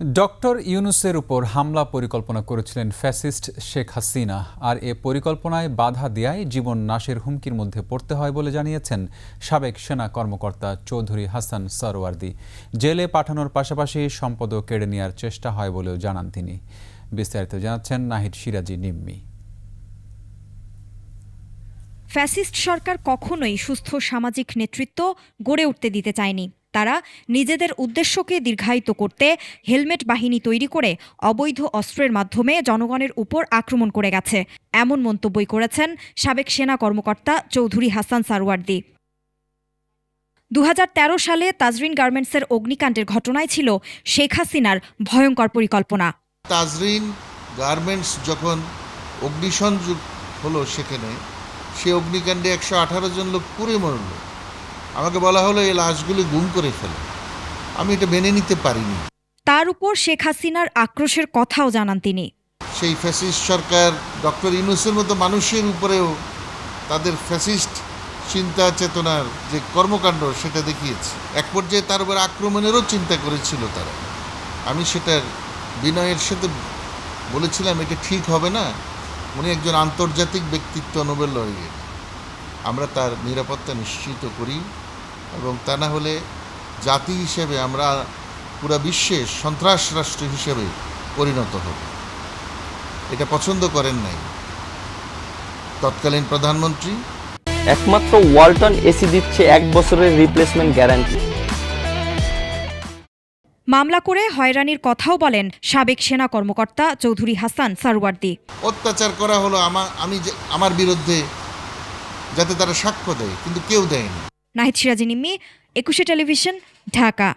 Doctor ইউনুসের উপর হামলা পরিকল্পনা করেছিলেন ফ্যাসিস্ট শেখ হাসিনা, আর এ পরিকল্পনায় বাধা দেয়ায় জীবন নাশের হুমকির মধ্যে পড়তে হয় বলে জানিয়েছেন সাবেক সেনা কর্মকর্তা চৌধুরী হাসান সরওয়ার্দি। জেলে পাঠানোর পাশাপাশি সম্পদও কেড়ে নেওয়ার চেষ্টা হয় বলেও জানান তিনি। বিস্তারিত জানাচ্ছেন নাহিদ সিরাজি নিম্মি। ফ্যাসিস্ট সরকার কখনোই সুস্থ সামাজিক নেতৃত্ব গড়ে উঠতে দিতে চায়নি। তারা নিজেদের উদ্দেশ্যকে দীর্ঘায়িত করতে হেলমেট বাহিনী তৈরি করে অবৈধ অস্ত্রের মাধ্যমে জনগণের উপর আক্রমণ করে গেছে। এমন মন্তব্যই করেছেন সাবেক সেনা কর্মকর্তা চৌধুরী হাসান সারওয়ার্দি। দু সালে তাজরিন গার্মেন্টসের অগ্নিকাণ্ডের ঘটনায় ছিল শেখ হাসিনার ভয়ঙ্কর পরিকল্পনা। তাজরিন গার্মেন্টস যখন অগ্নিসংযোগ হলো সেখানে, সে অগ্নিকাণ্ডে একশো আঠারো জন লোক পুড়ে মরল। আমাকে বলা হলো এই লাশগুলি গুম করে ফেলে। আমি এটা মেনে নিতে পারিনি। তার উপর শেখ হাসিনার আক্রোশের কথাও জানান তিনি। সেই ফ্যাসিস্ট সরকার ডক্টর ইউনুসের মতো মানুষের উপরেও তাদের ফ্যাসিস্ট চিন্তা চেতনার যে কর্মকাণ্ড সেটা দেখিয়েছে। এক পর্যায়ে তার উপর আক্রমণেরও চিন্তা করেছিল তারা। আমি সেটার বিনয়ের সাথে বলেছিলাম এটা ঠিক হবে না। উনি একজন আন্তর্জাতিক ব্যক্তিত্ব নোবেল লরিয়ে আমরা তার নিরাপত্তা নিশ্চিত করি। এবং তা না হলে জাতি হিসেবে আমরা পুরা বিশ্বে সন্ত্রাস রাষ্ট্র হিসেবে পরিণত হব। এটা পছন্দ করেন নাই। তৎকালীন প্রধানমন্ত্রী? একমাত্র ওয়ালটন এসি দিচ্ছে এক বছরের রিপ্লেসমেন্ট গ্যারান্টি। মামলা করে হয়রানির কথাও বলেন সাবেক সেনা কর্মকর্তা চৌধুরী হাসান সারওয়ার্দি। অত্যাচার করা হলো আমার আমি আমার বিরুদ্ধে যাতে তারা সাক্ষ্য দেয় কিন্তু কেউ দেয়নি। নাহিদ সিরাজি নিম্মি একুশে টেলিভিশন ঢাকা।